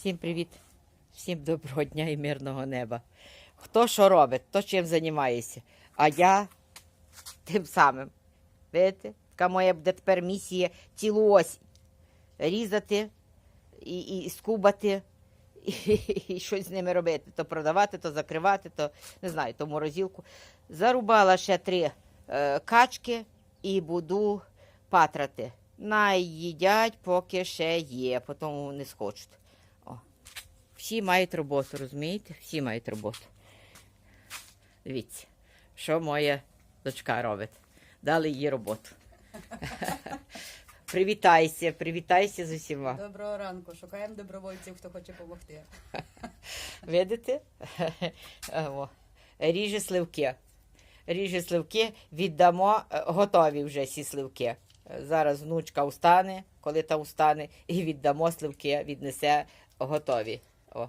Всім привіт, всім доброго дня і мирного неба. Хто що робить, хто чим займається. А я тим самим. Видите? Така моя буде тепер місія цілу осінь. Різати і, і скубати, і, і щось з ними робити. То продавати, то закривати, то не знаю, то морозилку. Зарубала ще три е, качки і буду патрати. Найїдять, поки ще є, потім не схочуть. Всі мають роботу, розумієте? Всі мають роботу. Дивіться, що моя дочка робить. Дали їй роботу. Привітайся, привітайся з усіма. Доброго ранку. Шукаємо добровольців, хто хоче допомогти. Видите? О, Ріже сливки. Ріже сливки, віддамо, готові вже ці сливки. Зараз внучка устане, коли та устане, і віддамо сливки, віднесе готові. О.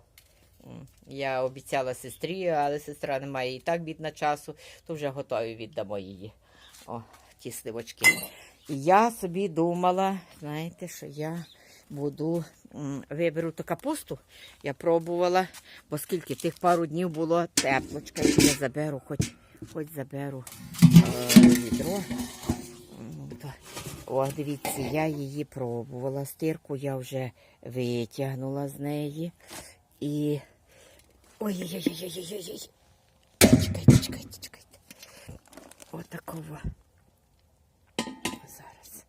Я обіцяла сестрі, але сестра не має і так бідна часу, то вже готові віддамо її. О, ті сливочки. І я собі думала, знаєте, що я буду виберу ту капусту. Я пробувала, бо скільки тих пару днів було теплочка, я заберу, хоч, хоч заберу е, відро. О, дивіться, я її пробувала. Стирку я вже витягнула з неї. І. Ой-ой-ой-ой-ой-ой-ой. Чекайте, чекайте, чекайте. Отакого. Зараз.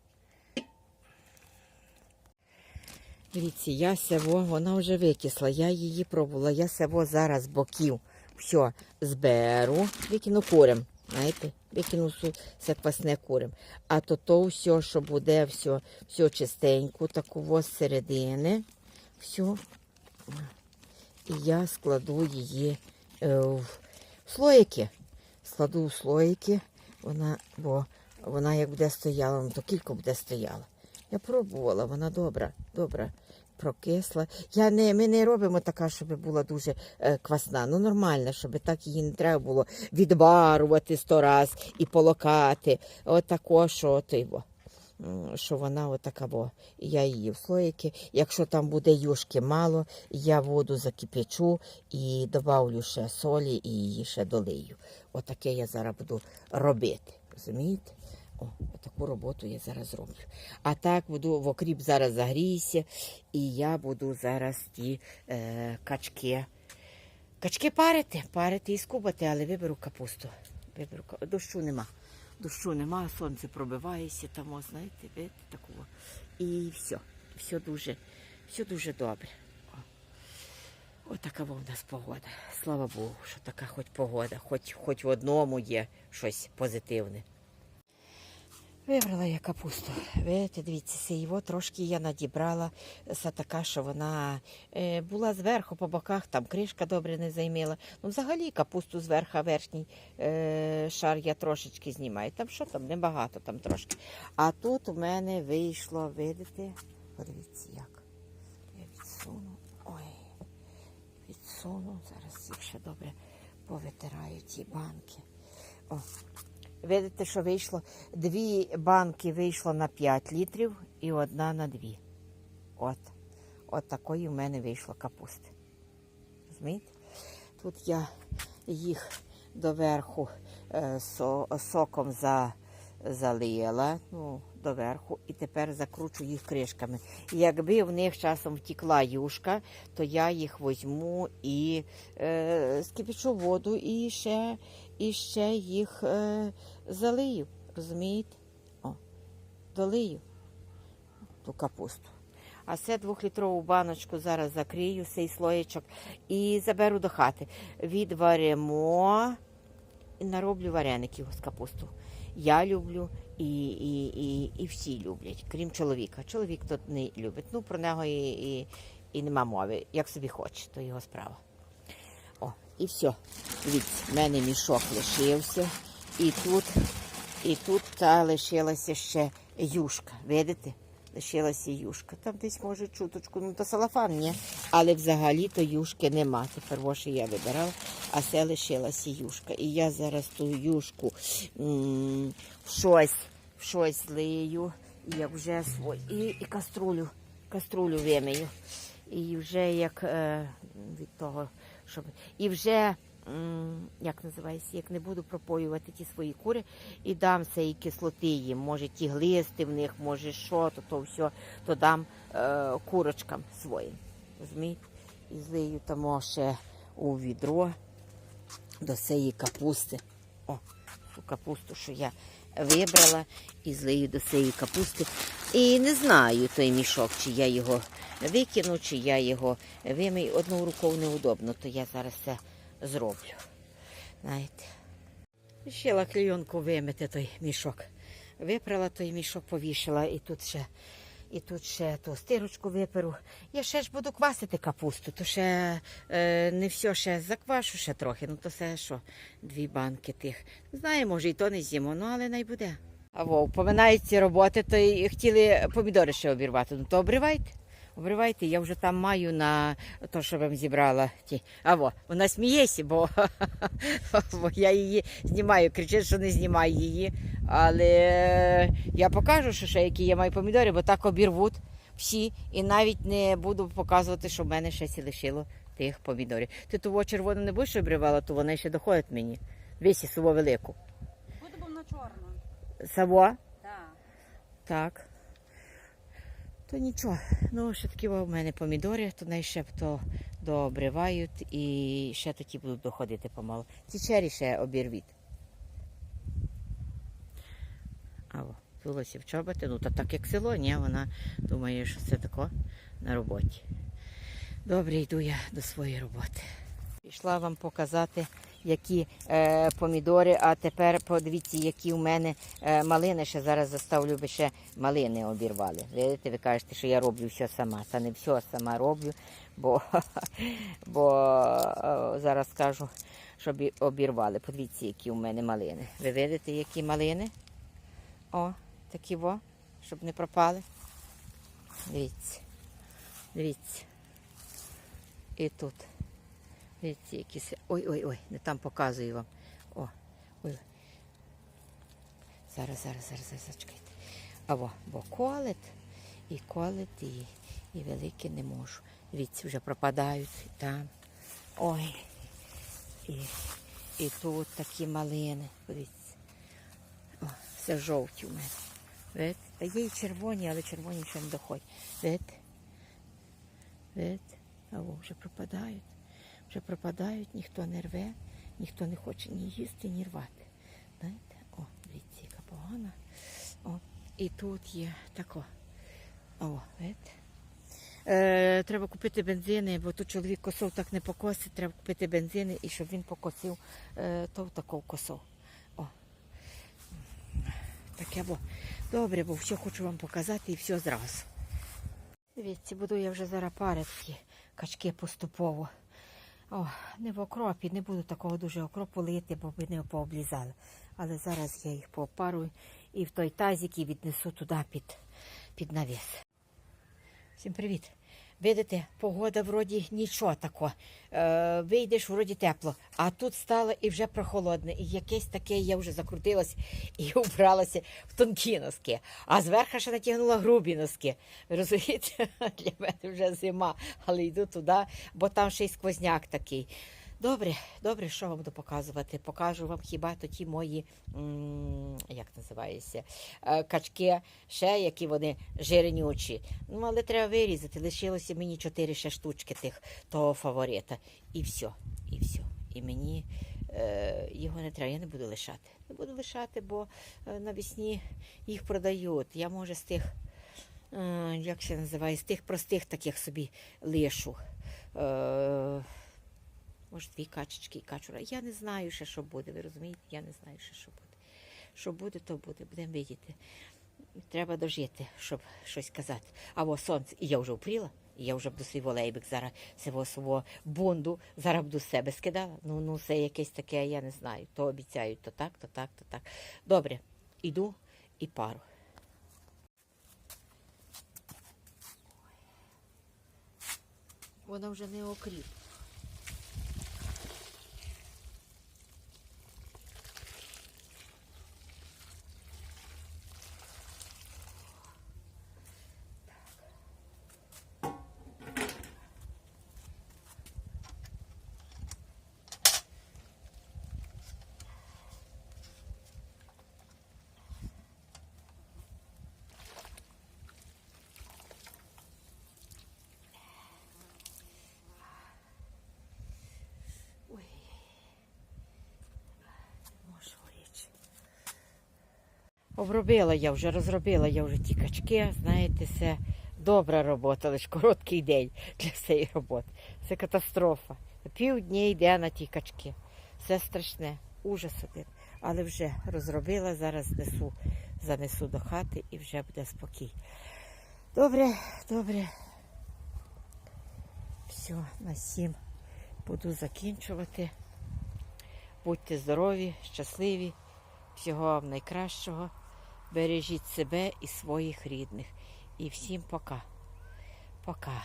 Дивіться, я сяво, вона вже викисла, я її пробувала, я сяво зараз боків все зберу, викину курям, знаєте, викину все квасне курям. А то то все, що буде, все, все чистенько, такого з середини, все. І я складу її е, в слоїки. Складу в слоїки, вона, бо вона як буде стояла, ну, то кілька буде стояла. Я пробувала, вона добра, добра, прокисла. Я не, ми не робимо така, щоб була дуже е, квасна. Ну, нормально, щоб так її не треба було відварувати сто раз і полокати. От що ти його. м, Що вона отака, бо я її в слоїки. Якщо там буде юшки мало, я воду закипячу і добавлю ще солі і її ще долию. Отаке я зараз буду робити. Розумієте? О, таку роботу я зараз роблю. А так буду в окріп зараз загрійся, і я буду зараз ті е, качки. Качки парити, парити і скубати, але виберу капусту. Виберу дощу нема. Дощу нема, сонце пробивається там, знаєте, видите, такого. І все. Все дуже, все дуже добре. О. Отака у нас погода. Слава Богу, що така хоч погода, хоч, хоч в одному є щось позитивне. Вибрала я капусту. Видите, дивіться, його трошки я надібрала така, що вона е, була зверху по боках, там кришка добре не займила. Ну, взагалі капусту зверху, верхній е, шар я трошечки знімаю. Там що там, небагато там трошки. А тут у мене вийшло, видите, подивіться як. Я відсуну. Ой, відсуну. Зараз їх ще добре повитираю ті банки. О, Видите, що вийшло? Дві банки вийшло на 5 літрів і одна на 2. От. От такої в мене вийшло капусти. Розумієте? Тут я їх доверху е, со, соком за, залила, ну, доверху, і тепер закручу їх кришками. Якби в них часом втікла юшка, то я їх возьму і е, скипячу воду і ще, і ще їх е, залию. Розумієте? О, долию ту капусту. А це двохлітрову баночку зараз закрию, цей слоєчок, і заберу до хати. Відваримо і нароблю вареників з капусту. Я люблю і, і, і, і всі люблять, крім чоловіка. Чоловік тут не любить. Ну, про нього і, і, і нема мови. Як собі хоче, то його справа. О, і все. Дивіться, в мене мішок лишився. І тут, і тут та лишилася ще юшка. Видите? Лишилася юшка. Там десь може чуточку, ну то салафан ні. Але взагалі то юшки нема. Тепер воші я вибирала, а це лишилася юшка. І я зараз ту юшку м, в щось, щось злию. І як вже свой. І, і каструлю, каструлю вимию. І вже як е, від того, щоб. І вже, як називається, як не буду пропоювати ті свої кури і дам цієї кислоти їм. Може ті глисти в них, може що, то, то все, то дам е, курочкам своїм. Розумієте? І злию там ще у відро до цієї капусти. О, цю капусту, що я вибрала, і злию до цієї капусти. І не знаю той мішок, чи я його викину, чи я його вимию. Одну рукою неудобно, то я зараз це зроблю. Знаєте. Ще лаклійонку вимити той мішок. Випрала той мішок, повішала, і тут ще, і тут ще ту стирочку виперу. Я ще ж буду квасити капусту, то ще е, не все ще заквашу ще трохи. Ну то все що, дві банки тих. Знаю, може, і то не з'їмо, ну але най буде. А во, поминають ці роботи, то й хотіли помідори ще обірвати. Ну то обривайте. Обривайте, я вже там маю на те, що вам зібрала. Ті. А во, вона сміється, бо, бо я її знімаю, кричить, що не знімаю її. Але я покажу, що ще які я маю помідори, бо так обірвуть всі. І навіть не буду показувати, що в мене ще лишило тих помідорів. Ти того червону не будеш обривала, то вони ще доходять мені. Висі суво велику. Буде був на чорно. Саво? Так. Так. То нічого. Ну, ще такі в мене помідори, то най ще то дообривають і ще такі будуть доходити помалу. Ці чері ще обірвіть. А о, в чоботи. Ну, то так як село, ні, вона думає, що це тако на роботі. Добре, йду я до своєї роботи. Пішла вам показати, які е, помідори, а тепер подивіться, які в мене е, малини. Ще зараз заставлю би ще малини обірвали. Видите, ви кажете, що я роблю все сама. Та не все сама роблю, бо, бо е, зараз скажу, щоб обірвали. Подивіться, які у мене малини. Ви видите, які малини? О, такі во, щоб не пропали. Дивіться. Дивіться. І тут. Дивіться, якісь. Ой-ой-ой, не там показую вам. О, ой. Зараз, зараз, зараз, зараз, зачекайте. Або бо колет, і колет, і, і великі не можу. Дивіться, вже пропадають там. Ой. І, і тут такі малини. Дивіться. О, все жовті у мене. Видите? Та є і червоні, але червоні ще не доходять. Видите? Видите? А о, вже пропадають. Вже пропадають, ніхто не рве, ніхто не хоче ні їсти, ні рвати. Знаєте? О, дивіться, яка погана. О, і тут є тако. О, видите? Е, треба купити бензини, бо тут чоловік косов так не покосить, треба купити бензини і щоб він покосив, е, то таков косов. О. Таке бо. Добре, бо все хочу вам показати і все зразу. Дивіться, буду я вже зараз парити качки поступово. О, не в окропі, не буду такого дуже окропу лити, бо би не пооблізали. Але зараз я їх попарую і в той тазик і віднесу туди під, під навіс. Всім привіт. Видите, погода вроді нічого тако. Е, вийдеш, вроді тепло, а тут стало і вже прохолодне. І якесь таке я вже закрутилась і вбралася в тонкі носки. А зверху ще натягнула грубі носки. Розумієте? Для мене вже зима, але йду туди, бо там ще й сквозняк такий. Добре, добре, що вам буду показувати? Покажу вам хіба то мої, як називається, е, качки, ще які вони жирнючі. Ну, але треба вирізати. Лишилося мені чотири ще штучки тих того фаворита. І все, і все. І мені е, його не треба, я не буду лишати. Не буду лишати, бо е, навесні їх продають. Я може з тих, е, як це називає, з тих простих таких собі лишу. Може, дві качечки і качура. Я не знаю ще, що буде. Ви розумієте? Я не знаю ще, що буде. Що буде, то буде. Будемо видіти. Треба дожити, щоб щось казати. А во сонце, і я вже впріла, і я вже буду свій волейбик зараз свого свого бунду, зараз буду з себе скидала. Ну, ну, це якесь таке, я не знаю. То обіцяють, то так, то так, то так. Добре, іду і пару. Вона вже не окріп. Обробила я вже, розробила я вже ті качки, знаєте, це добра робота, лише короткий день для цієї роботи. Це катастрофа. Півдня йде на ті качки. Все страшне, ужас один. Але вже розробила, зараз несу, занесу до хати і вже буде спокій. Добре, добре. Все, на сім буду закінчувати. Будьте здорові, щасливі, всього вам найкращого. Бережіть себе і своїх рідних. І всім пока. Пока.